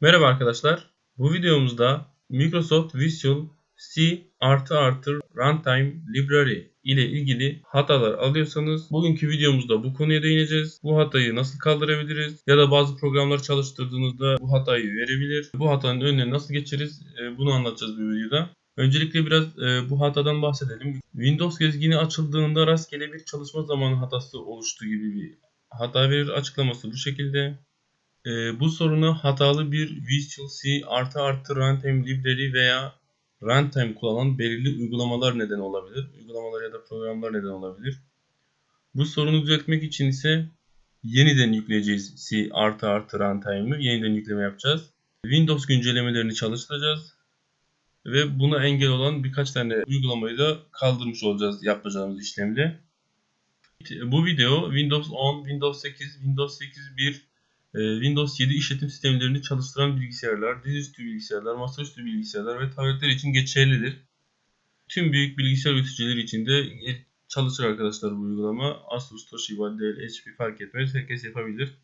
Merhaba arkadaşlar. Bu videomuzda Microsoft Visual C Runtime Library ile ilgili hatalar alıyorsanız bugünkü videomuzda bu konuya değineceğiz. Bu hatayı nasıl kaldırabiliriz ya da bazı programlar çalıştırdığınızda bu hatayı verebilir. Bu hatanın önüne nasıl geçeriz e, bunu anlatacağız bu videoda. Öncelikle biraz e, bu hatadan bahsedelim. Windows gezgini açıldığında rastgele bir çalışma zamanı hatası oluştu gibi bir hata verir. Açıklaması bu şekilde. E, bu soruna hatalı bir Visual C artı artı Runtime Library veya Runtime kullanan belirli uygulamalar neden olabilir. Uygulamalar ya da programlar neden olabilir. Bu sorunu düzeltmek için ise yeniden yükleyeceğiz C artı artı Runtime'ı. Yeniden yükleme yapacağız. Windows güncellemelerini çalıştıracağız. Ve buna engel olan birkaç tane uygulamayı da kaldırmış olacağız yapacağımız işlemle. Bu video Windows 10, Windows 8, Windows 8.1 e, Windows 7 işletim sistemlerini çalıştıran bilgisayarlar, dizüstü bilgisayarlar, masaüstü bilgisayarlar ve tabletler için geçerlidir. Tüm büyük bilgisayar üreticileri için de çalışır arkadaşlar bu uygulama. Asus, Toshiba, Dell, HP fark etmez. Herkes yapabilir.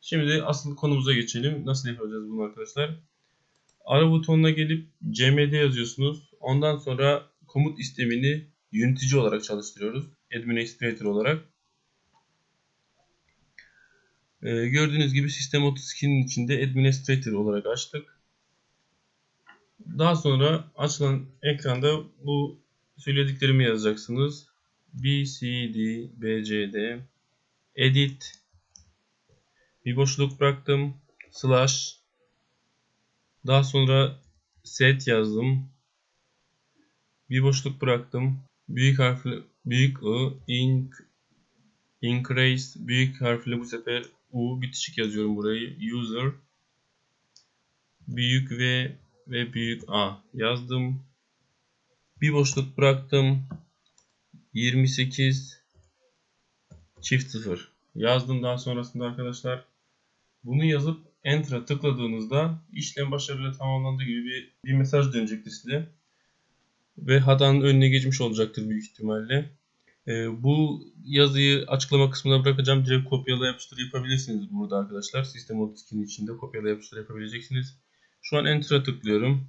Şimdi asıl konumuza geçelim. Nasıl yapacağız bunu arkadaşlar? Ara butonuna gelip cmd yazıyorsunuz. Ondan sonra komut istemini yönetici olarak çalıştırıyoruz. Administrator olarak. Ee, gördüğünüz gibi System 32'nin içinde Administrator olarak açtık. Daha sonra açılan ekranda bu söylediklerimi yazacaksınız. B, C, D, B, C, D, Edit, bir boşluk bıraktım, slash, daha sonra set yazdım, bir boşluk bıraktım, büyük harfli, büyük I, ink, increase, büyük harfli bu sefer U bitişik yazıyorum burayı. User büyük V ve büyük A yazdım. Bir boşluk bıraktım. 28 çift 0 yazdım daha sonrasında arkadaşlar. Bunu yazıp Enter'a tıkladığınızda işlem başarıyla tamamlandığı gibi bir, bir mesaj dönecektir size. Ve hatanın önüne geçmiş olacaktır büyük ihtimalle. E, bu yazıyı açıklama kısmına bırakacağım. Direkt kopyala yapıştır yapabilirsiniz burada arkadaşlar. Sistem 32'nin içinde kopyala yapıştır yapabileceksiniz. Şu an Enter'a tıklıyorum.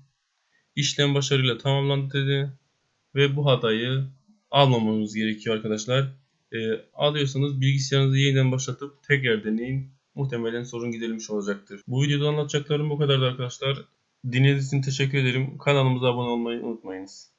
İşlem başarıyla tamamlandı dedi. Ve bu hatayı almamamız gerekiyor arkadaşlar. E, alıyorsanız bilgisayarınızı yeniden başlatıp tekrar deneyin. Muhtemelen sorun giderilmiş olacaktır. Bu videoda anlatacaklarım bu kadardı arkadaşlar. Dinlediğiniz için teşekkür ederim. Kanalımıza abone olmayı unutmayınız.